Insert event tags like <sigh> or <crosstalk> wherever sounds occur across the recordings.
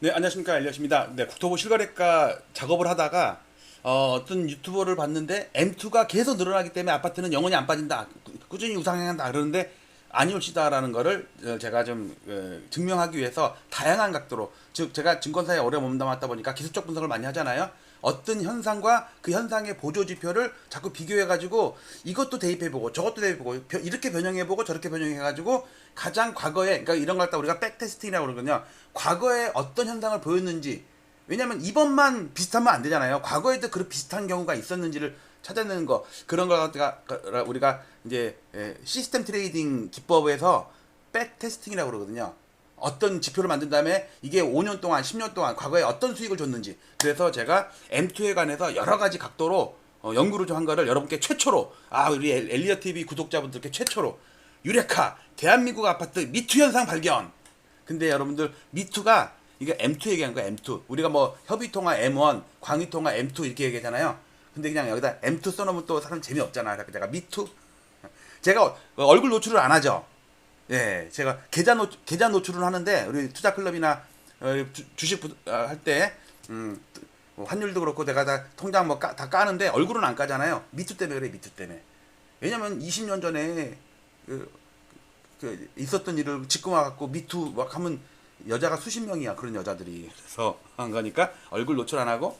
네, 안녕하십니까. 엘리엇입니다. 네, 국토부 실거래가 작업을 하다가 어, 어떤 유튜버를 봤는데 M2가 계속 늘어나기 때문에 아파트는 영원히 안 빠진다. 꾸- 꾸준히 우상향한다. 그러는데 아니올시다라는 거를 어, 제가 좀 어, 증명하기 위해서 다양한 각도로 즉 제가 증권사에 오래 몸담았다 보니까 기술적 분석을 많이 하잖아요. 어떤 현상과 그 현상의 보조 지표를 자꾸 비교해 가지고 이것도 대입해 보고 저것도 대입해 보고 벼- 이렇게 변형해 보고 저렇게 변형해 가지고 가장 과거에 그러니까 이런 걸 갖다 우리가 백테스팅이라고 그러거든요. 과거에 어떤 현상을 보였는지 왜냐면 이번만 비슷하면 안 되잖아요. 과거에도 그런 비슷한 경우가 있었는지를 찾아내는 거 그런 걸 갖다가 우리가 이제 에, 시스템 트레이딩 기법에서 백테스팅이라고 그러거든요. 어떤 지표를 만든 다음에 이게 5년 동안, 10년 동안 과거에 어떤 수익을 줬는지. 그래서 제가 M2에 관해서 여러 가지 각도로 어, 연구를 좀 한 거를 여러분께 최초로 아 우리 엘- 엘리어 TV 구독자분들께 최초로 유레카 대한민국 아파트 미투 현상 발견. 근데 여러분들 미투가 이게 M2 얘기하는 거야 M2. 우리가 뭐 협의통화 M1, 광의통화 M2 이렇게 얘기하잖아요. 근데 그냥 여기다 M2 써놓으면 또 사람 재미없잖아. 그래서 제가 미투. 제가 어- 얼굴 노출을 안 하죠. 예, 제가 계좌 노 계좌 노출을 하는데 우리 투자 클럽이나 어, 주, 주식 부- 아, 할때 음, 뭐 환율도 그렇고 내가 다 통장 뭐 다 까는데 얼굴은 안 까잖아요. 미투 때문에 그래 미투 때문에. 왜냐면 20년 전에 그, 그 있었던 일을 짚고 와갖고 미투 막 하면 여자가 수십 명이야 그런 여자들이 그래서 한 거니까 얼굴 노출 안 하고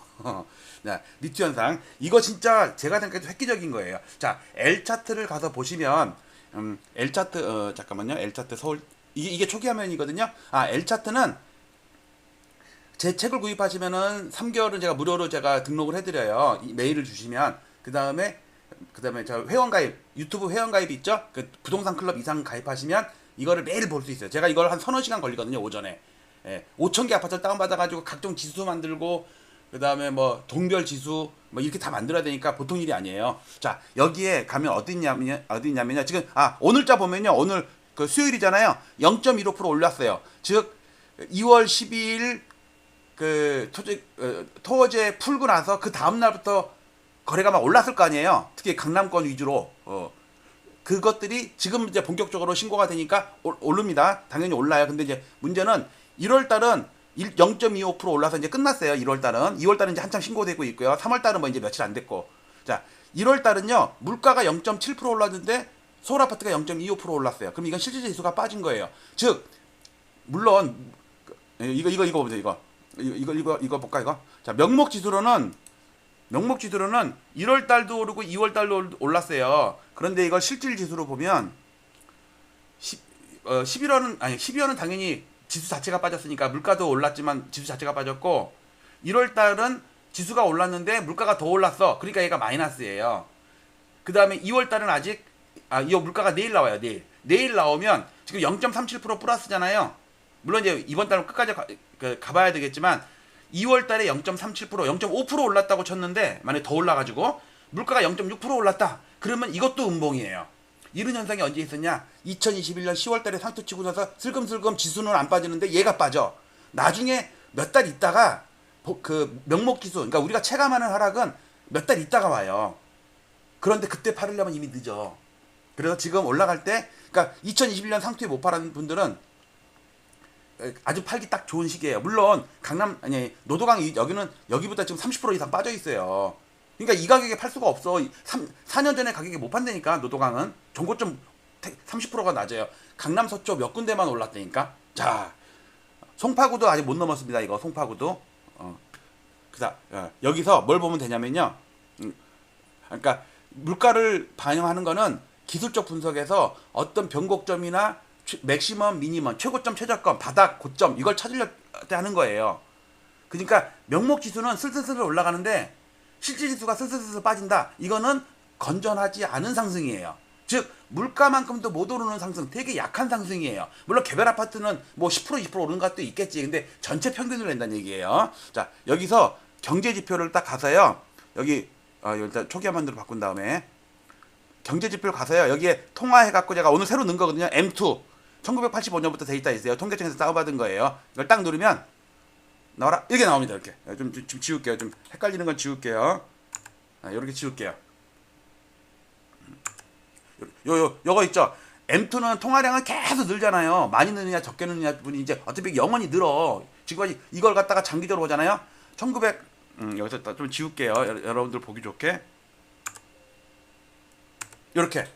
자 미투 현상 이거 진짜 제가 생각해도 획기적인 거예요 자 L 차트를 가서 보시면 음, L 차트 어, 잠깐만요 L 차트 서울 이게 이게 초기 화면이거든요 아 L 차트는 제 책을 구입하시면은 3개월은 제가 무료로 제가 등록을 해 드려요. 이 메일을 주시면 그 다음에 그 다음에 저 회원 가입 유튜브 회원 가입 있죠? 그 부동산 클럽 이상 가입하시면 이거를 매일 볼 수 있어요. 제가 이걸 한 서너 시간 걸리거든요 오전에. 예, 5천 개 아파트를 다운받아가지고 각종 지수 만들고 그 다음에 뭐 동별 지수 뭐 이렇게 다 만들어야 되니까 보통 일이 아니에요. 자 여기에 가면 어디 있냐면 어디 있냐면요. 지금 아 오늘자 보면요 오늘 그 수요일이잖아요. 0.15% 올랐어요. 즉 2월 12일 그 토지 어, 토어제 풀고 나서 그 다음 날부터 거래가 막 올랐을 거 아니에요. 특히 강남권 위주로 어 그것들이 지금 이제 본격적으로 신고가 되니까 올- 오릅니다. 당연히 올라요. 근데 이제 문제는 1월 달은 0.25% 올라서 이제 끝났어요. 1월 달은 2월 달은 이제 한참 신고되고 있고요. 3월 달은 뭐 이제 며칠 안 됐고 자 1월 달은요 물가가 0.7% 올랐는데 서울 아파트가 0.25% 올랐어요. 그럼 이건 실질 지수가 빠진 거예요. 즉 물론 예, 이거 이거 이거 보세요 이거 이거 이거 이거 이거 볼까 이거 자 명목 지수로는 명목 지수로는 1월 달도 오르고 2월 달도 올랐어요 그런데 이걸 실질 지수로 보면 10, 어, 11월은 아니 12월은 당연히 지수 자체가 빠졌으니까 물가도 올랐지만 지수 자체가 빠졌고 1월 달은 지수가 올랐는데 물가가 더 올랐어 그러니까 얘가 마이너스예요 그 다음에 2월 달은 아직 아, 이 물가가 내일 나와요, 내일. 내일 나오면 지금 0.37% 플러스잖아요. 물론 이제 이번 달은 끝까지 가, 그, 가봐야 되겠지만 2월 달에 0.37% 0.5% 올랐다고 쳤는데 만약에 더 올라가지고 물가가 0.6% 올랐다. 그러면 이것도 음봉이에요. 이런 현상이 언제 있었냐? 2021년 10월 달에 상투 치고 나서 슬금슬금 지수는 안 빠지는데 얘가 빠져. 나중에 몇 달 있다가 보- 그 명목 지수, 그러니까 우리가 체감하는 하락은 몇 달 있다가 와요. 그런데 그때 팔으려면 이미 늦어. 그래서 지금 올라갈 때, 그러니까 2021년 상투에 못 팔은 분들은 에, 아주 팔기 딱 좋은 시기예요. 물론 강남 아니 노도강 이- 여기는 여기보다 지금 30% 이상 빠져 있어요. 그러니까 이 가격에 팔 수가 없어. 3, 4년 전에 가격에 못 판다니까 노도강은 종고점 30%가 낮아요. 강남 서초 몇 군데만 올랐다니까. 자, 송파구도 아직 못 넘었습니다. 이거 송파구도. 어. 그다 어, 여기서 뭘 보면 되냐면요. 음, 그러니까 물가를 반영하는 거는 기술적 분석에서 어떤 변곡점이나 최- 맥시멈, 미니멈, 최고점, 최저점, 바닥, 고점 이걸 찾으려 때 하는 거예요. 그러니까 명목 지수는 슬슬슬 올라가는데 실질 지수가 슬슬슬 빠진다. 이거는 건전하지 않은 상승이에요. 즉 물가만큼도 못 오르는 상승, 되게 약한 상승이에요. 물론 개별 아파트는 뭐 10% 20% 오르는 것도 있겠지. 근데 전체 평균을 낸다는 얘기예요. 자 여기서 경제 지표를 딱 가서요. 여기 어, 일단 초기 화면으로 바꾼 다음에 경제 지표를 가서요. 여기에 통화해 갖고 제가 오늘 새로 넣은 거거든요. M2 1985년부터 데이터 있어요. 통계청에서 다운받은 거예요. 이걸 딱 누르면 나와라 이렇게 나옵니다. 이렇게 좀, 좀, 좀 지울게요. 좀 헷갈리는 건 지울게요. 아, 이렇게 지울게요. 요, 요, 요거 있죠. M2는 통화량은 계속 늘잖아요. 많이 느느냐 적게 느느냐 분이 이제 어차피 영원히 늘어. 지금까지 이걸 갖다가 장기적으로 보잖아요. 1900 음, 여기서 딱좀 지울게요. 여- 여러분들 보기 좋게. 이렇게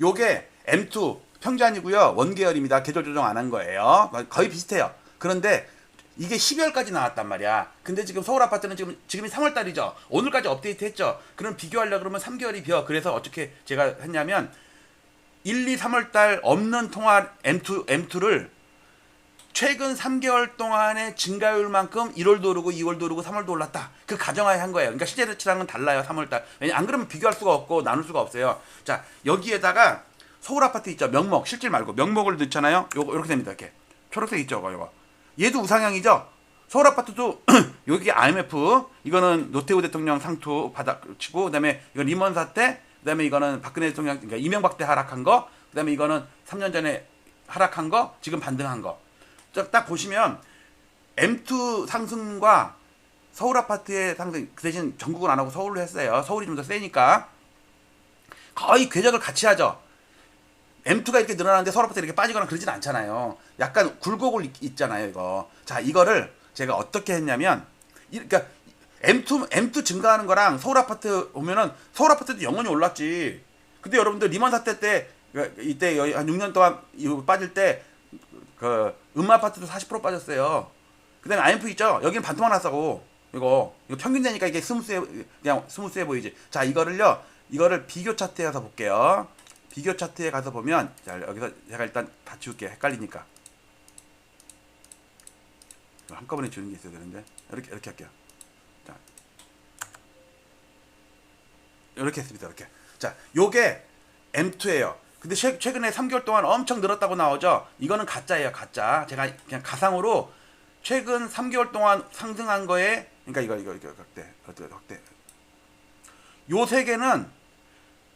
요게 M2 평전이고요. 원계열입니다. 계절 조정 안 한 거예요. 거의 비슷해요. 그런데 이게 12월까지 나왔단 말이야. 근데 지금 서울 아파트는 지금 지금이 3월 달이죠. 오늘까지 업데이트 했죠. 그럼 비교하려 그러면 3개월이 비어. 그래서 어떻게 제가 했냐면 1, 2, 3월 달 없는 통화 M2 M2를 최근 3개월 동안의 증가율만큼 1월도 오르고 2월도 오르고 3월도 올랐다. 그 가정하에 한 거예요. 그러니까 실제치랑은 달라요. 3월 달. 왜냐 안 그러면 비교할 수가 없고 나눌 수가 없어요. 자, 여기에다가 서울 아파트 있죠. 명목 실질 말고 명목을 넣잖아요. 요거 이렇게 됩니다. 이렇게. 초록색 있죠. 이거 요거. 얘도 우상향이죠. 서울 아파트도 <clears throat> 여기 IMF 이거는 노태우 대통령 상투 받아 치고 그다음에 이건 리먼 사태 그다음에 이거는 박근혜 대통령 그러니까 이명박 때 하락한 거 그다음에 이거는 3년 전에 하락한 거 지금 반등한 거. 딱, 딱 보시면 M2 상승과 서울 아파트의 상승 그 대신 전국은 안 하고 서울로 했어요. 서울이 좀 더 세니까 거의 궤적을 같이 하죠. M2가 이렇게 늘어나는데 서울 아파트 이렇게 빠지거나 그러진 않잖아요. 약간 굴곡을 있- 있잖아요, 이거. 자, 이거를 제가 어떻게 했냐면 이- 그러니까 M2 M2 증가하는 거랑 서울 아파트 보면은 서울 아파트도 영원히 올랐지. 근데 여러분들 리먼 사태 때 그- 이때 한 6년 동안 빠질 때 그 음마 아파트도 40% 빠졌어요. 그 다음에 IMF 있죠. 여기는 반토막 났다고. 이거 이거 평균 되니까 이게 스무스해 그냥 스무스해 보이지. 자 이거를요. 이거를 비교 차트에 가서 볼게요. 비교 차트에 가서 보면 자 여기서 제가 일단 다 지울게요. 헷갈리니까. 한꺼번에 지우는 게 있어야 되는데 이렇게 이렇게 할게요. 자 이렇게 했습니다. 이렇게. 자 요게 M2예요. 근데 최, 최근에 3개월 동안 엄청 늘었다고 나오죠. 이거는 가짜예요, 가짜. 제가 그냥 가상으로 최근 3개월 동안 상승한 거에 그러니까 이거 이거 이거 확대 확대 확대. 요 세 개는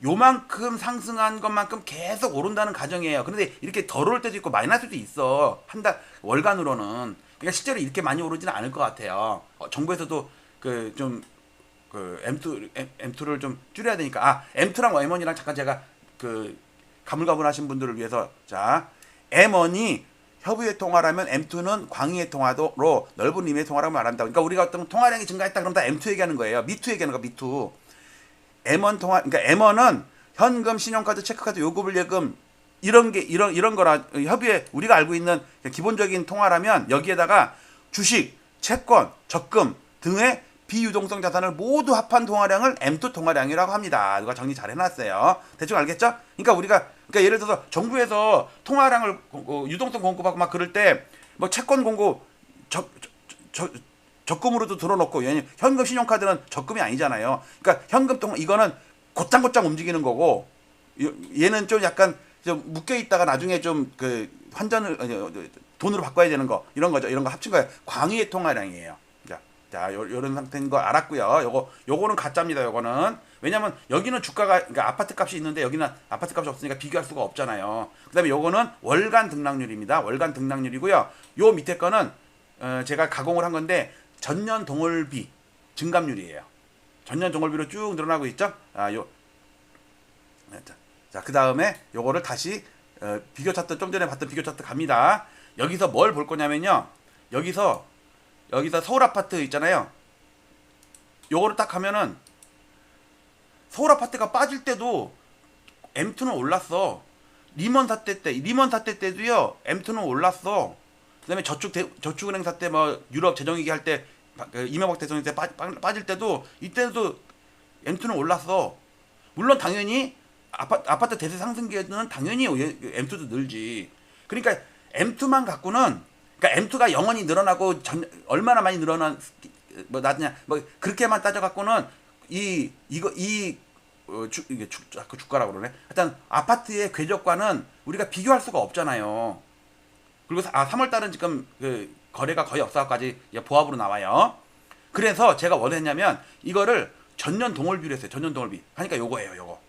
요만큼 상승한 것만큼 계속 오른다는 가정이에요. 그런데 이렇게 덜 오를 때도 있고 마이너스도 있어. 한 달 월간으로는. 그러니까 실제로 이렇게 많이 오르지는 않을 것 같아요. 어, 정부에서도 그 좀그 M2 M, 2를 좀 줄여야 되니까 아 M2랑 M1이랑 잠깐 제가 그 가물가물하신 분들을 위해서 자 M1이 협의회 통화라면 M2는 광의회 통화도로 넓은 의미의 통화라고 말한다. 그러니까 우리가 어떤 통화량이 증가했다 그러면 다 M2 얘기하는 거예요. 미투 얘기하는 거 미투. M1 통화 그러니까 M1은 현금, 신용카드, 체크카드, 요금을 예금 이런 게 이런 이런 거라 협의회 우리가 알고 있는 기본적인 통화라면 여기에다가 주식, 채권, 적금 등의 비유동성 자산을 모두 합한 통화량을 M2 통화량이라고 합니다. 누가 정리 잘 해놨어요. 대충 알겠죠? 그러니까 우리가 그러니까 예를 들어서 정부에서 통화량을 어, 유동성 공급하고 막 그럴 때 뭐 채권 공급 적, 적, 적, 적금으로도 들어놓고 현금 신용카드는 적금이 아니잖아요. 그러니까 현금 통화 이거는 곧장곧장 움직이는 거고 요- 얘는 좀 약간 좀 묶여 있다가 나중에 좀 그 환전을 어, 돈으로 바꿔야 되는 거 이런 거죠. 이런 거 합친 거예요. 광의의 통화량이에요. 자, 자 요, 요런 상태인 거 알았고요. 요거 요거는 가짜입니다. 요거는 왜냐면 여기는 주가가 그러니까 아파트 값이 있는데 여기는 아파트 값이 없으니까 비교할 수가 없잖아요. 그다음에 요거는 월간 등락률입니다. 월간 등락률이고요. 요 밑에 거는 어, 제가 가공을 한 건데 전년 동월비 증감률이에요. 전년 동월비로 쭉 늘어나고 있죠. 아, 요 자, 자, 그 다음에 요거를 다시 어, 비교 차트 좀 전에 봤던 비교 차트 갑니다. 여기서 뭘 볼 거냐면요. 여기서 여기서 서울 아파트 있잖아요. 요거를 딱 하면은 서울 아파트가 빠질 때도 M2는 올랐어. 리먼 사태 때, 리먼 사태 때도요. M2는 올랐어. 그다음에 저축 대, 저축은행 사태 뭐 유럽 재정 위기 할 때 이명박 대통령 때 빠질 때도 이때도 M2는 올랐어. 물론 당연히 아파트, 아파트 대세 상승기에는 당연히 M2도 늘지. 그러니까 M2만 갖고는 그러니까 M2가 영원히 늘어나고 전, 얼마나 많이 늘어난 뭐 나냐 뭐 그렇게만 따져 갖고는 이 이거 이 어, 주, 이게 주, 자꾸 주가라고 그러네. 일단 아파트의 궤적과는 우리가 비교할 수가 없잖아요. 그리고 사- 아 3월 달은 지금 그 거래가 거의 없어까지 보합으로 나와요. 그래서 제가 원했냐면 이거를 전년 동월비로 했어요. 전년 동월비. 하니까 요거예요, 요거.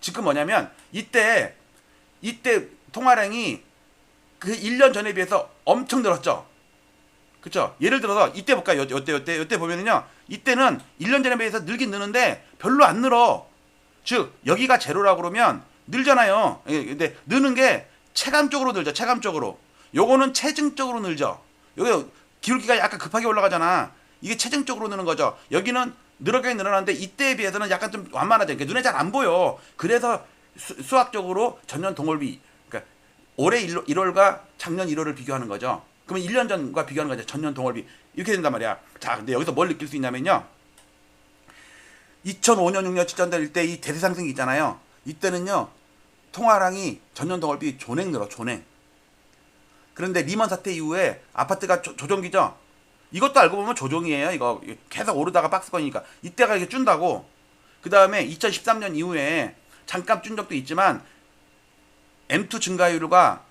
지금 뭐냐면 이때 이때 통화량이 그 1년 전에 비해서 엄청 늘었죠. 그쵸? 예를 들어서 이때 볼까요? 요, 요때 요때 요때 보면은요. 이때는 1년 전에 비해서 늘긴 느는데 별로 안 늘어. 즉 여기가 제로라고 그러면 늘잖아요. 예, 근데 느는 게 체감적으로 늘죠. 체감적으로. 요거는 체증적으로 늘죠. 요게 기울기가 약간 급하게 올라가잖아. 이게 체증적으로 느는 거죠. 여기는 늘어가게 늘어나는데 이때에 비해서는 약간 좀 완만하죠. 그러니까 눈에 잘 안 보여. 그래서 수, 학적으로 전년 동월비 그러니까 올해 1월, 과 작년 1월을 비교하는 거죠. 그러면 1년 전과 비교하는 거죠. 전년 동월비 이렇게 된단 말이야. 자, 근데 여기서 뭘 느낄 수 있냐면요. 2005년, 6년, 7년 될때 이 대세 상승이 있잖아요. 이때는요. 통화량이 전년 동월비 존행 늘어 존행. 그런데 리먼 사태 이후에 아파트가 조, 조정기죠. 이것도 알고 보면 조정이에요. 이거 계속 오르다가 박스권이니까 이때가 이게 준다고. 그 다음에 2013년 이후에 잠깐 준 적도 있지만 M2 증가율과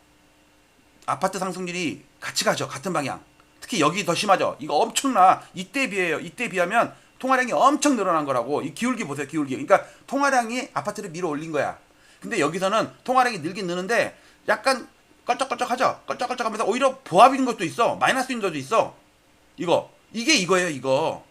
아파트 상승률이 같이 가죠. 같은 방향. 특히 여기 더 심하죠. 이거 엄청나. 이때 비해요. 이때 비하면 통화량이 엄청 늘어난 거라고. 이 기울기 보세요. 기울기. 그러니까 통화량이 아파트를 밀어 올린 거야. 근데 여기서는 통화량이 늘긴 느는데 약간 껄쩍껄쩍 하죠. 껄쩍껄쩍 하면서 오히려 보합인 것도 있어. 마이너스인 것도 있어. 이거 이게 이거예요. 이거.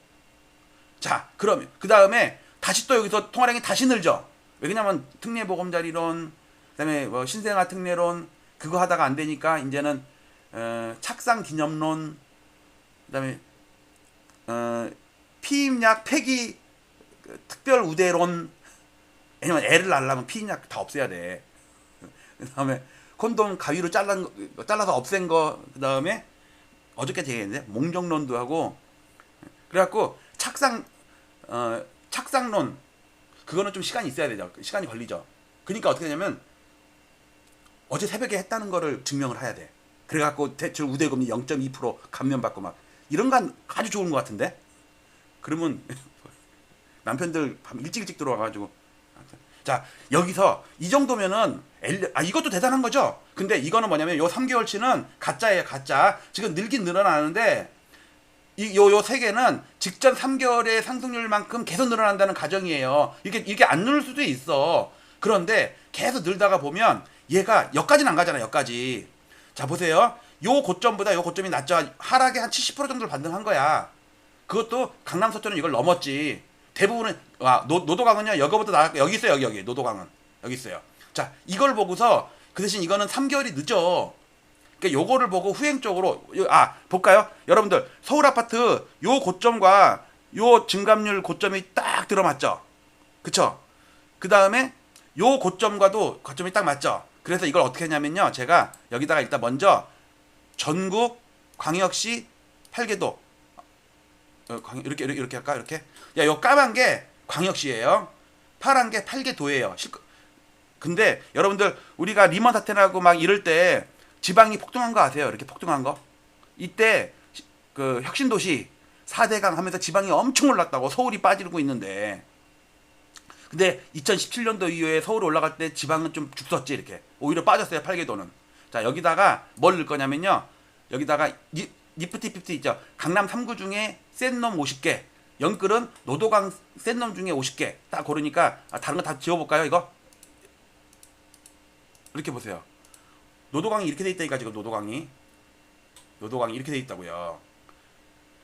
자, 그러면 그 다음에 다시 또 여기서 통화량이 다시 늘죠. 왜냐면 특례 보금자리론, 그다음에 뭐 신생아 특례론 그거 하다가 안 되니까 이제는 어, 착상 기념론, 그다음에 어, 피임약 폐기 그 특별 우대론 왜냐면 애를 낳으려면 피임약 다 없애야 돼. 그다음에 콘돔 가위로 잘라 잘라서 없앤 거 그다음에 어저께 얘기했는데 몽정론도 하고 그래갖고 착상 어 착상론 그거는 좀 시간이 있어야 되죠. 시간이 걸리죠. 그러니까 어떻게 되냐면 어제 새벽에 했다는 거를 증명을 해야 돼. 그래갖고 대출 우대금리 0.2% 감면받고 막 이런 건 아주 좋은 것 같은데. 그러면 <laughs> 남편들 밤 일찍 일찍 들어와가지고 자 여기서 이 정도면은 엘리, 아 이것도 대단한 거죠. 근데 이거는 뭐냐면 요 3개월치는 가짜예요 가짜. 지금 늘긴 늘어나는데 이요요 세 개는 직전 3개월의 상승률만큼 계속 늘어난다는 가정이에요. 이게 이게 안 늘 수도 있어. 그런데 계속 늘다가 보면 얘가 여기까지는 안 가잖아. 여기까지. 자 보세요. 요 고점보다 요 고점이 낮죠. 하락에 한 70% 정도를 반등한 거야. 그것도 강남 서초는 이걸 넘었지. 대부분은 아, 노, 노도강은요. 여기보다 나 여기 있어요. 여기 여기 노도강은 여기 있어요. 자 이걸 보고서 그 대신 이거는 3개월이 늦어. 그러니까 요거를 보고 후행적으로 요- 아 볼까요? 여러분들 서울 아파트 요 고점과 요 증감률 고점이 딱 들어맞죠. 그쵸? 그 다음에 요 고점과도 고점이 딱 맞죠. 그래서 이걸 어떻게 했냐면요. 제가 여기다가 일단 먼저 전국 광역시 8개도 어, 광- 이렇게 이렇게 이렇게 할까 이렇게 야 요 까만 게 광역시예요. 파란 게 8개 도예요. 근데 여러분들 우리가 리먼 사태 나고 막 이럴 때 지방이 폭등한 거 아세요? 이렇게 폭등한 거. 이때 시- 그 혁신도시 4대강 하면서 지방이 엄청 올랐다고 서울이 빠지고 있는데 근데 2017년도 이후에 서울 올라갈 때 지방은 좀 죽었지 이렇게 오히려 빠졌어요 8개도는 자 여기다가 뭘 넣을 거냐면요 여기다가 니, 니프티 피프티 있죠? 강남 3구 중에 센 놈 50개 영끌은 노도강 센 놈 중에 50개 딱 고르니까 아, 다른 거 다 지워볼까요 이거? 이렇게 보세요. 노도강이 이렇게 돼 있다니까 지금 노도강이. 노도강이 이렇게 돼 있다고요.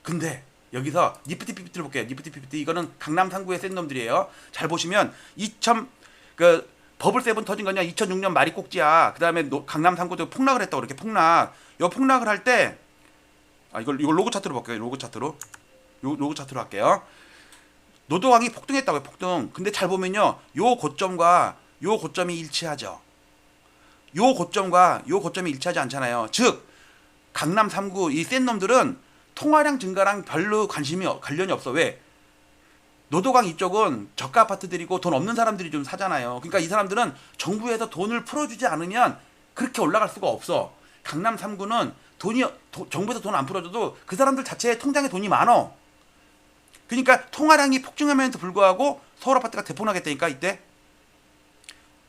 근데 여기서 니프티 피프티를 볼게요. 니프티 피프티. 이거는 강남 3구의 센 놈들이에요. 잘 보시면 2000 그 버블 세븐 터진 거냐? 2006년 말이 꼭지야. 그 다음에 강남 3구도 폭락을 했다고 이렇게 폭락. 요 폭락을 할때 아 이걸 이걸 로고 차트로 볼게요 로고 차트로 요 로고 차트로 할게요 노도강이 폭등했다고요 폭등 근데 잘 보면요 요 고점과 요 고점이 일치하죠 요 고점과 요 고점이 일치하지 않잖아요. 즉 강남 3구 이 센 놈들은 통화량 증가랑 별로 관심이 어- 관련이 없어. 왜? 노도강 이쪽은 저가 아파트들이고 돈 없는 사람들이 좀 사잖아요. 그러니까 이 사람들은 정부에서 돈을 풀어주지 않으면 그렇게 올라갈 수가 없어. 강남 3구는 돈이 도- 정부에서 돈 안 풀어줘도 그 사람들 자체에 통장에 돈이 많어. 그러니까 통화량이 폭증함에도 불구하고 서울 아파트가 대폭락했다니까 이때.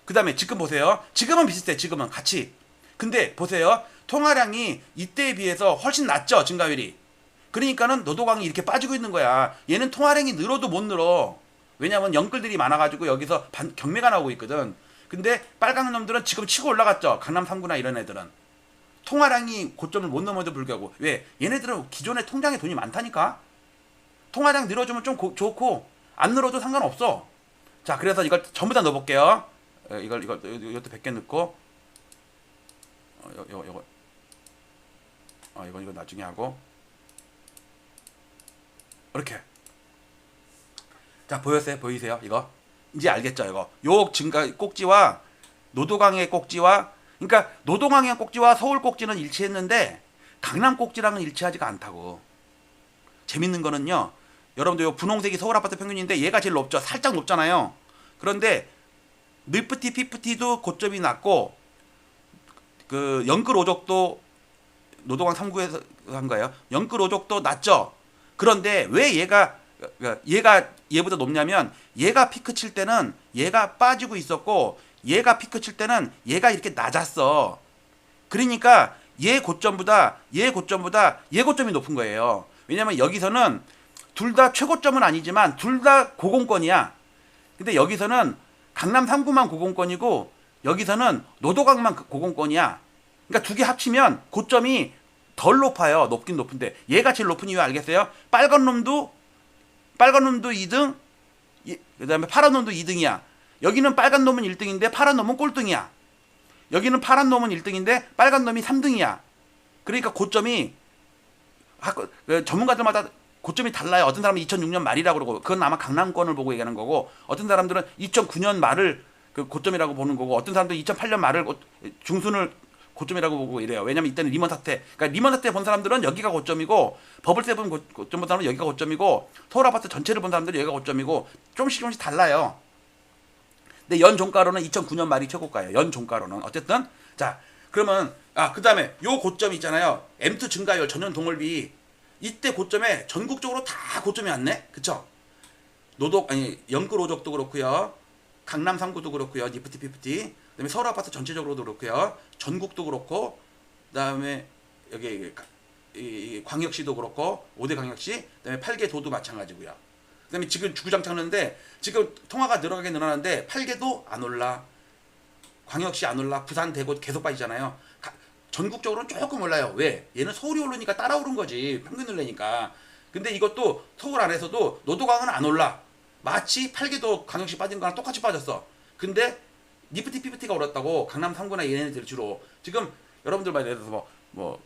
그 다음에 지금 보세요. 지금은 비슷해. 지금은 같이. 근데 보세요. 통화량이 이때에 비해서 훨씬 낮죠. 증가율이. 그러니까는 노도강이 이렇게 빠지고 있는 거야. 얘는 통화량이 늘어도 못 늘어. 왜냐면 영끌들이 많아가지고 여기서 반, 경매가 나오고 있거든. 근데 빨간 놈들은 지금 치고 올라갔죠. 강남 3구나 이런 애들은. 통화량이 고점을 못 넘어도 불구하고. 왜? 얘네들은 기존에 통장에 돈이 많다니까? 통화량 늘어주면 좀 고- 좋고, 안 늘어도 상관없어. 자, 그래서 이걸 전부 다 넣어볼게요. 어, 이걸 이걸 이것도 100개 넣고 어, 요, 요, 요거 어, 이건 이거 나중에 하고 이렇게. 자 보였어요? 보이세요? 이거 이제 알겠죠? 이거 요 증가 꼭지와 노도강의 꼭지와 그러니까 노도강의 꼭지와 서울 꼭지는 일치했는데 강남 꼭지랑은 일치하지가 않다고. 재밌는 거는요. 여러분들 요 분홍색이 서울 아파트 평균인데 얘가 제일 높죠. 살짝 높잖아요. 그런데 늘프티 피프티도 고점이 낮고 그 영끌 오족도 노동강 3구에서 한 거예요. 영끌 오족도 낮죠. 그런데 왜 얘가 그러니까 얘가 얘보다 높냐면 얘가 피크 칠 때는 얘가 빠지고 있었고 얘가 피크 칠 때는 얘가 이렇게 낮았어. 그러니까 얘 고점보다 얘 고점보다 얘 고점이 높은 거예요. 왜냐면 여기서는 둘 다 최고점은 아니지만 둘 다 고공권이야. 근데 여기서는 강남 3구만 고공권이고 여기서는 노도강만 그 고공권이야. 그러니까 두 개 합치면 고점이 덜 높아요. 높긴 높은데 얘가 제일 높은 이유 알겠어요? 빨간 놈도 빨간 놈도 2등, 그다음에 파란 놈도 2등이야. 여기는 빨간 놈은 1등인데 파란 놈은 꼴등이야. 여기는 파란 놈은 1등인데 빨간 놈이 3등이야. 그러니까 고점이 학- 그 전문가들마다 고점이 달라요. 어떤 사람은 2006년 말이라고 그러고 그건 아마 강남권을 보고 얘기하는 거고 어떤 사람들은 2009년 말을 그 고점이라고 보는 거고 어떤 사람들은 2008년 말을 고- 중순을 고점이라고 보고 이래요. 왜냐면 이때는 리먼 사태. 그러니까 리먼 사태 본 사람들은 여기가 고점이고 버블 세븐 고- 고점 본 사람은 여기가 고점이고 서울 아파트 전체를 본 사람들은 여기가 고점이고 조금씩 조금씩 달라요. 근데 연 종가로는 2009년 말이 최고가예요. 연 종가로는 어쨌든 자 그러면 아 그다음에 요 고점 있잖아요. M2 증가율 전년 동월비 이때 고점에 전국적으로 다 고점이 왔네. 그쵸? 노독 아니 영끌 오족도 그렇고요. 강남 3구도 그렇고요. 니프티 피프티. 그다음에 서울 아파트 전체적으로도 그렇고요. 전국도 그렇고 그다음에 여기 이 광역시도 그렇고 5대 광역시 그다음에 8개 도도 마찬가지고요. 그다음에 지금 주구장창 하는데 지금 통화가 늘어가게 늘어나는데 8개도 안 올라. 광역시 안 올라. 부산 대구 계속 빠지잖아요. 가- 전국적으로는 조금 올라요. 왜? 얘는 서울이 오르니까 따라오른 거지. 평균을 내니까. 근데 이것도 서울 안에서도 노도강은 안 올라. 마치 8개도 광역시 빠진 거랑 똑같이 빠졌어. 근데 니프티 피프티가 올랐다고 강남 3구나 얘네들 주로 지금 여러분들 말에 들어서 뭐, 뭐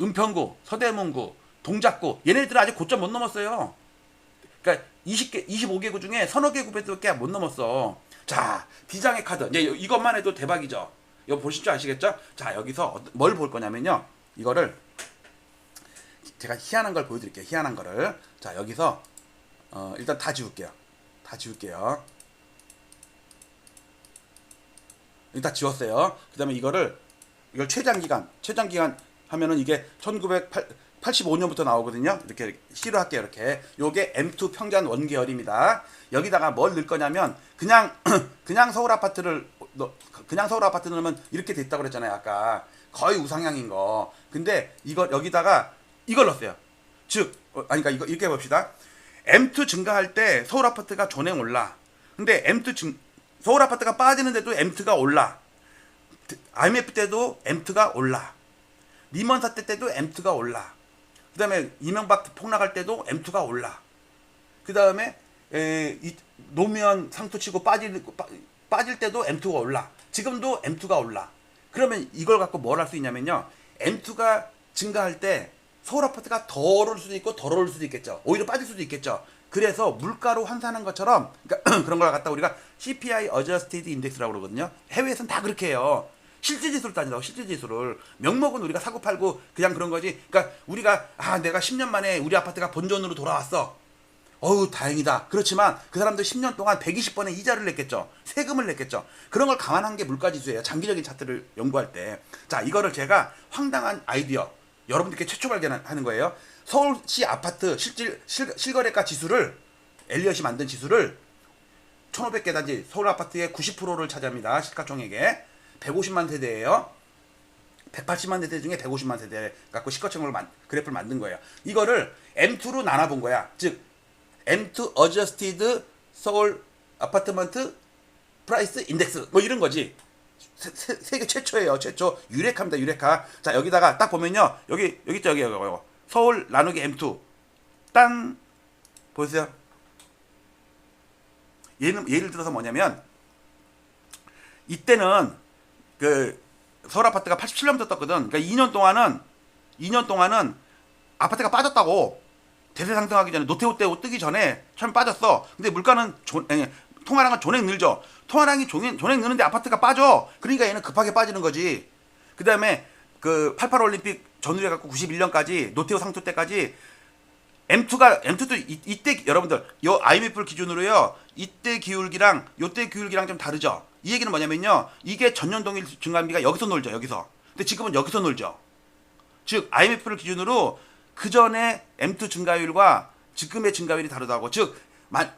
은평구, 서대문구, 동작구 얘네들은 아직 고점 못 넘었어요. 그러니까 20개, 25개구 중에 서너 개구밖에 못 넘었어. 자, 비장의 카드. 이제 이것만 해도 대박이죠. 이거 보실 줄 아시겠죠? 자, 여기서 뭘 볼 거냐면요. 이거를 제가 희한한 걸 보여드릴게요. 희한한 거를. 자, 여기서 어, 일단 다 지울게요. 다 지울게요. 일단 지웠어요. 그 다음에 이거를 이걸 최장 기간, 최장 기간 하면은 이게 1985년부터 나오거든요. 이렇게 시로 할게요. 이렇게. 요게 M2 평전 원계열입니다. 여기다가 뭘 넣을 거냐면 그냥 <clears throat> 그냥 서울 아파트를 넣- 그냥 서울 아파트 넣으면 이렇게 됐다고 그랬잖아요. 아까 거의 우상향인 거. 근데 이거 여기다가 이걸 넣었어요. 즉, 어, 아니 그러니까 이거 이렇게 봅시다. M2 증가할 때 서울 아파트가 전행 올라. 근데 M2 증 서울 아파트가 빠지는데도 M2가 올라. IMF 때도 M2가 올라. 리먼 사태 때도 M2가 올라. 그 다음에 이명박 폭락할 때도 M2가 올라. 그 다음에 에, 이, 노무현 상투 치고 빠질 빠, 빠질 때도 M2가 올라. 지금도 M2가 올라. 그러면 이걸 갖고 뭘 할 수 있냐면요. M2가 증가할 때 서울 아파트가 더 오를 수도 있고 덜 오를 수도 있겠죠. 오히려 빠질 수도 있겠죠. 그래서 물가로 환산한 것처럼 그러니까 <clears throat> 그런 걸 갖다 우리가 CPI Adjusted Index라고 그러거든요. 해외에서는 다 그렇게 해요. 실제 지수를 따진다고 실제 지수를 명목은 우리가 사고 팔고 그냥 그런 거지. 그러니까 우리가 아 내가 10년 만에 우리 아파트가 본전으로 돌아왔어. 어우 다행이다. 그렇지만 그 사람들 10년 동안 120번의 이자를 냈겠죠. 세금을 냈겠죠. 그런 걸 감안한 게 물가지수예요. 장기적인 차트를 연구할 때. 자 이거를 제가 황당한 아이디어 여러분들께 최초 발견하는 거예요. 서울시 아파트 실질 실, 실거래가 지수를 엘리엇이 만든 지수를 1,500개 단지 서울 아파트의 90%를 차지합니다. 시가총액에 150만 세대예요. 180만 세대 중에 150만 세대 갖고 시가총액을 만, 그래프를 만든 거예요. 이거를 M2로 나눠 본 거야. 즉 M2 Adjusted 서울 아파트먼트 프라이스 인덱스 뭐 이런 거지. 세, 세, 세계 최초예요. 최초 유레카입니다. 유레카. 자 여기다가 딱 보면요. 여기 여기 있죠. 여기 여기 여기. 서울 나누기 M2 딴 보세요. 예는 예를 들어서 뭐냐면 이때는 그 서울 아파트가 87년부터 떴거든. 그러니까 2년 동안은 2년 동안은 아파트가 빠졌다고 대세 상승하기 전에 노태우 때 뜨기 전에 처음 빠졌어. 근데 물가는 존, 아니, 통화량은 존액 늘죠. 통화량이 존액, 존액 느는데 아파트가 빠져. 그러니까 얘는 급하게 빠지는 거지. 그 다음에 그 88 올림픽 전후해 갖고 91년까지 노태우 상투 때까지 M2가 M2도 이, 이때 여러분들 요 IMF 기준으로요 이때 기울기랑 요때 기울기랑 좀 다르죠. 이 얘기는 뭐냐면요 이게 전년 동일 증감비가 여기서 놀죠 여기서. 근데 지금은 여기서 놀죠. 즉 IMF를 기준으로 그 전에 M2 증가율과 지금의 증가율이 다르다고 즉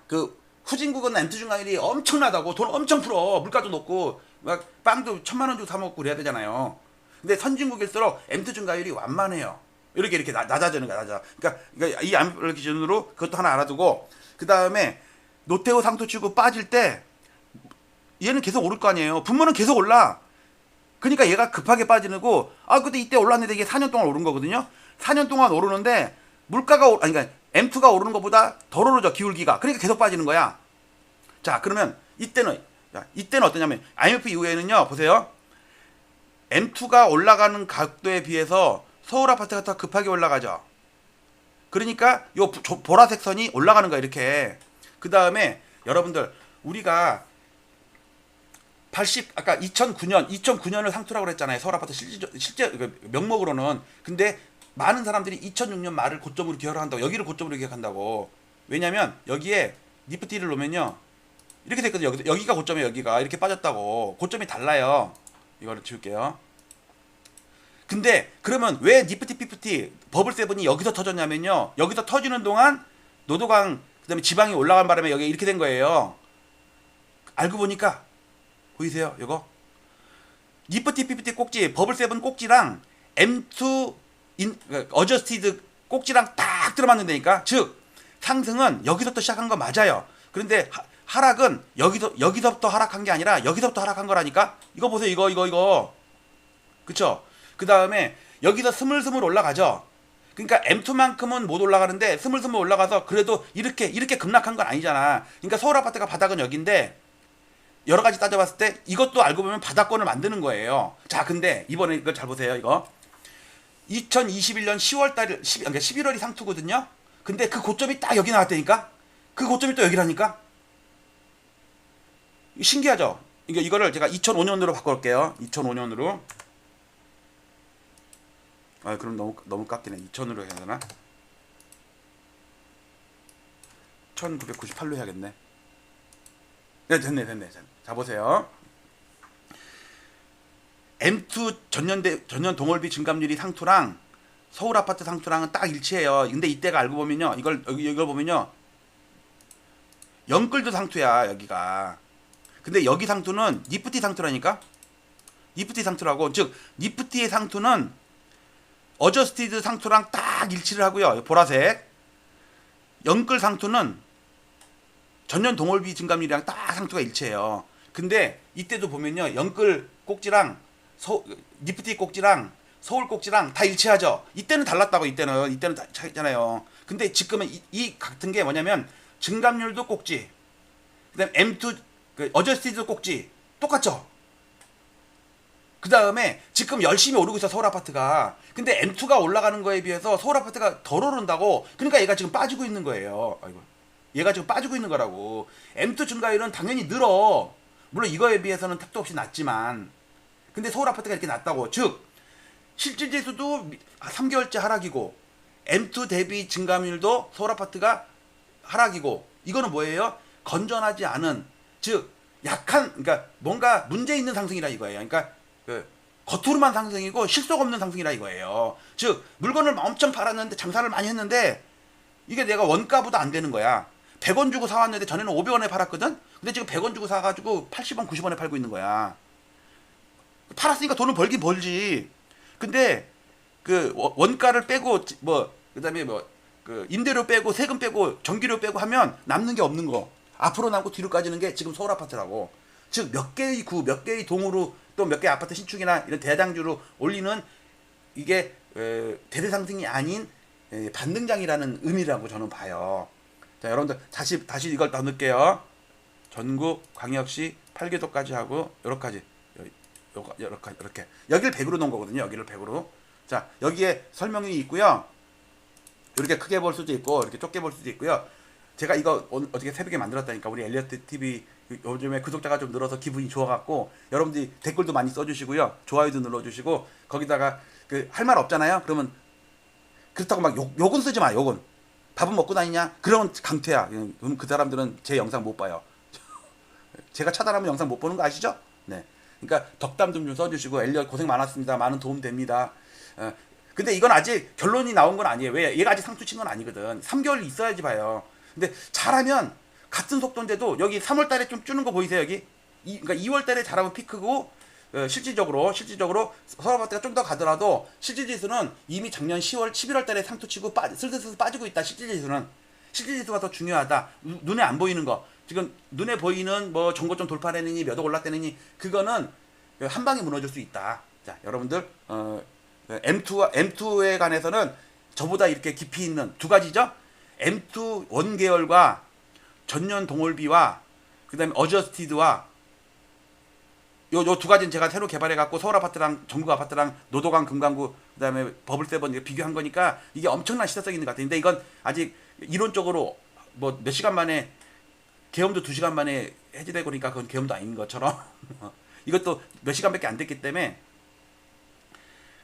그 후진국은 M2 증가율이 엄청나다고 돈 엄청 풀어 물가도 높고 막 빵도 천만 원 주고 사 먹고 그래야 되잖아요. 근데 선진국일수록 M2 증가율이 완만해요. 이렇게 이렇게 낮- 낮아지는 거야 낮아. 그러니까, 그러니까 이 IMF를 기준으로 그것도 하나 알아두고 그 다음에 노태우 상투 치고 빠질 때 얘는 계속 오를 거 아니에요. 분모는 계속 올라. 그러니까 얘가 급하게 빠지는 거, 아, 근데 이때 올랐는데 이게 4년 동안 오른 거거든요? 4년 동안 오르는데, 물가가, 오- 아니, 그러니까 M2가 오르는 것보다 덜 오르죠, 기울기가. 그러니까 계속 빠지는 거야. 자, 그러면 이때는, 자, 이때는 어떠냐면, IMF 이후에는요, 보세요. M2가 올라가는 각도에 비해서 서울 아파트가 더 급하게 올라가죠. 그러니까 요 보라색 선이 올라가는 거야, 이렇게. 그 다음에 여러분들, 우리가 80 아까 2009년 2009년을 상투라고 그랬잖아요. 서울 아파트 실제 실제 그 명목으로는 근데 많은 사람들이 2006년 말을 고점으로 기억을 한다고 여기를 고점으로 기억한다고. 왜냐면 여기에 니프티를 놓으면요. 이렇게 됐거든요. 여기, 여기가 고점이에요. 여기가 이렇게 빠졌다고. 고점이 달라요. 이거를 지울게요. 근데 그러면 왜 니프티 피프티 버블 세븐이 여기서 터졌냐면요. 여기서 터지는 동안 노도강 그 다음에 지방이 올라간 바람에 여기 이렇게 된 거예요. 알고 보니까 보이세요? 이거? 니프티 피프티 꼭지 버블 세븐 꼭지랑 M2 인 어저스티드 꼭지랑 딱 들어맞는다니까? 즉 상승은 여기서부터 시작한 거 맞아요. 그런데 하, 하락은 여기서 여기서부터 하락한 게 아니라 여기서부터 하락한 거라니까? 이거 보세요. 이거 이거 이거. 그쵸? 그 다음에 여기서 스물스물 올라가죠? 그러니까 M2만큼은 못 올라가는데 스물스물 올라가서 그래도 이렇게 이렇게 급락한 건 아니잖아. 그러니까 서울 아파트가 바닥은 여기인데 여러 가지 따져봤을 때 이것도 알고 보면 바닥권을 만드는 거예요. 자, 근데 이번에 이걸 잘 보세요. 이거 2021년 10월 달 10, 그러니까 11월이 상투거든요. 근데 그 고점이 딱 여기 나왔다니까. 그 고점이 또 여기라니까. 신기하죠? 이거 이거를 제가 2005년으로 바꿔볼게요. 2005년으로. 아, 그럼 너무 너무 깎이네. 2000으로 해야 되나? 1998로 해야겠네. 네, 됐네, 됐네. 자, 자 보세요. M2 전년대 전년 동월비 증감률이 상투랑 서울 아파트 상투랑은 딱 일치해요. 근데 이때가 알고 보면요, 이걸 여기 이걸 보면요, 영끌도 상투야 여기가. 근데 여기 상투는 니프티 상투라니까. 니프티 상투라고 즉 니프티의 상투는 어저스티드 상투랑 딱 일치를 하고요. 보라색. 영끌 상투는 전년 동월비 증감률이랑 딱 상투가 일치해요. 근데 이때도 보면요. 영끌 꼭지랑 서, 니프티 꼭지랑 서울 꼭지랑 다 일치하죠. 이때는 달랐다고 이때는 이때는 다 차이잖아요. 근데 지금은 이, 이 같은 게 뭐냐면 증감률도 꼭지. 그다음 M2 그 어저스티드 꼭지 똑같죠. 그 다음에 지금 열심히 오르고 있어 서울 아파트가. 근데 M2가 올라가는 거에 비해서 서울 아파트가 덜 오른다고. 그러니까 얘가 지금 빠지고 있는 거예요. 아이고. 얘가 지금 빠지고 있는 거라고. M2 증가율은 당연히 늘어. 물론 이거에 비해서는 택도 없이 낮지만. 근데 서울 아파트가 이렇게 낮다고. 즉 실질 지수도 3개월째 하락이고 M2 대비 증감률도 서울 아파트가 하락이고 이거는 뭐예요? 건전하지 않은 즉 약한 그러니까 뭔가 문제 있는 상승이라 이거예요. 그러니까 그 겉으로만 상승이고 실속 없는 상승이라 이거예요. 즉 물건을 엄청 팔았는데 장사를 많이 했는데 이게 내가 원가보다 안 되는 거야. 100원 주고 사왔는데 전에는 500원에 팔았거든. 근데 지금 100원 주고 사가지고 80원, 90원에 팔고 있는 거야. 팔았으니까 돈을 벌긴 벌지. 근데 그 원- 원가를 빼고 지- 뭐 그다음에 뭐 그 임대료 빼고 세금 빼고 전기료 빼고 하면 남는 게 없는 거. 앞으로 남고 뒤로 까지는 게 지금 서울 아파트라고. 즉 몇 개의 구, 몇 개의 동으로 또 몇 개의 아파트 신축이나 이런 대장주로 올리는 이게 에, 대대 상승이 아닌 에, 반등장이라는 의미라고 저는 봐요. 자, 여러분들 다시 다시 이걸 더 넣을게요. 전국 광역시 8개도까지 하고 요렇게까지 요거 요렇게 이렇게 여기를 100으로 놓은 거거든요. 여기를 100으로. 자, 여기에 설명이 있고요. 이렇게 크게 볼 수도 있고 이렇게 좁게 볼 수도 있고요. 제가 이거 오늘 어떻게 새벽에 만들었다니까 우리 엘리어트 TV 요즘에 구독자가 좀 늘어서 기분이 좋아갖고 여러분들이 댓글도 많이 써주시고요 좋아요도 눌러주시고 거기다가 그 할 말 없잖아요 그러면 그렇다고 막 욕, 욕은 쓰지 마 욕은 밥은 먹고 다니냐 그러면 강퇴야 그럼 그 사람들은 제 영상 못 봐요 <laughs> 제가 차단하면 영상 못 보는 거 아시죠? 네. 그러니까 덕담 좀, 좀 써주시고 엘리엇 고생 많았습니다. 많은 도움 됩니다. 어, 근데 이건 아직 결론이 나온 건 아니에요. 왜? 얘가 아직 상투 친 건 아니거든. 3개월 있어야지 봐요. 근데 잘하면 같은 속도인데도 여기 3월 달에 좀 주는 거 보이세요, 여기? 이, 그러니까 2월 달에 잘하면 피크고 어, 실질적으로 실질적으로 서울아파트가 좀 더 가더라도 실질지수는 이미 작년 10월 11월 달에 상투 치고 빠, 슬슬슬 빠지고 있다. 실질지수는 실질지수가 더 중요하다. 눈- 눈에 안 보이는 거. 지금 눈에 보이는 뭐 정고점 돌파되느니 몇 억 올랐다느니 그거는 한 방에 무너질 수 있다. 자, 여러분들 어, M2와 M2에 관해서는 저보다 이렇게 깊이 있는 두 가지죠. M2 원계열과 전년 동월비와 그 다음에 어저스티드와 요 요 두 가지는 제가 새로 개발해 갖고 서울 아파트랑 전국 아파트랑 노도강 금강구 그다음에 버블 이렇게 비교한 거니까 이게 엄청난 시사성이 있는 것 같아요. 근데 이건 아직 이론적으로 뭐 몇 시간 만에 계엄도 두 시간 만에 해제되고 그러니까 그건 계엄도 아닌 것처럼 <laughs> 이것도 몇 시간밖에 안 됐기 때문에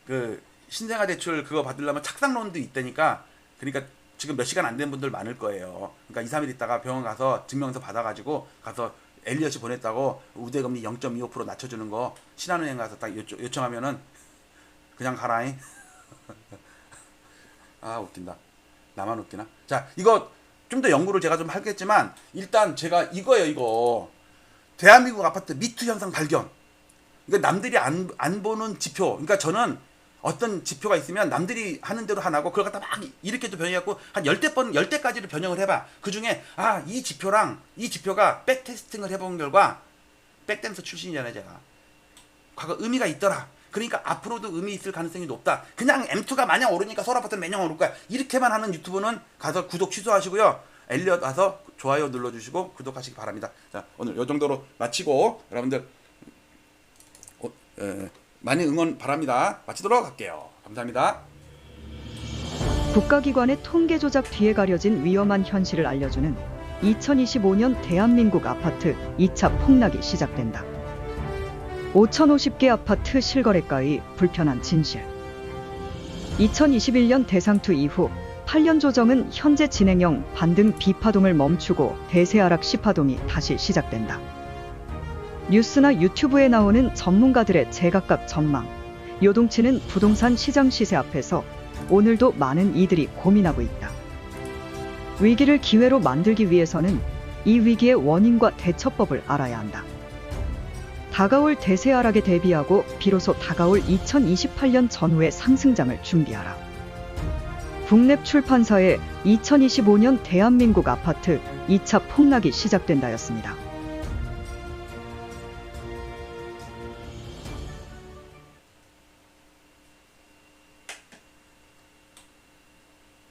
그 신생아 대출 그거 받으려면 착상론도 있다니까 그러니까 지금 몇 시간 안 된 분들 많을 거예요. 그러니까 2, 3일 있다가 병원 가서 증명서 받아가지고 가서 엘리엇이 보냈다고 우대 금리 0.25% 낮춰주는 거 신한은행 가서 딱 요청, 요청하면은 그냥 가라잉. <laughs> 아 웃긴다. 나만 웃기나? 자 이거 좀 더 연구를 제가 좀 하겠지만 일단 제가 이거예요 이거 대한민국 아파트 미투 현상 발견. 그러니까 남들이 안, 안 보는 지표. 그러니까 저는 어떤 지표가 있으면 남들이 하는 대로 하나고 그걸 갖다 막 이렇게 또 변형해갖고 한 열대 번, 열 대까지를 변형을 해봐. 그 중에 아, 이 지표랑 이 지표가 백테스팅을 해본 결과 백댄서 출신이잖아요, 제가. 과거 의미가 있더라. 그러니까 앞으로도 의미 있을 가능성이 높다. 그냥 M2가 마냥 오르니까 아파트는 매년 오를 거야. 이렇게만 하는 유튜브는 가서 구독 취소하시고요. 엘리엇 와서 좋아요 눌러주시고 구독하시기 바랍니다. 자, 오늘 이 정도로 마치고 여러분들 어, 에, 많이 응원 바랍니다. 마치도록 할게요. 감사합니다. 국가기관의 통계 조작 뒤에 가려진 위험한 현실을 알려주는 2025년 대한민국 아파트 2차 폭락이 시작된다. 5,050개 아파트 실거래가의 불편한 진실. 2021년 대상투 이후 8년 조정은 현재 진행형 반등 비파동을 멈추고 대세 하락 시파동이 다시 시작된다. 뉴스나 유튜브에 나오는 전문가들의 제각각 전망. 요동치는 부동산 시장 시세 앞에서 오늘도 많은 이들이 고민하고 있다. 위기를 기회로 만들기 위해서는 이 위기의 원인과 대처법을 알아야 한다. 다가올 대세 하락에 대비하고 비로소 다가올 2028년 전후의 상승장을 준비하라. 국내 출판사의 2025년 대한민국 아파트 2차 폭락이 시작된다였습니다.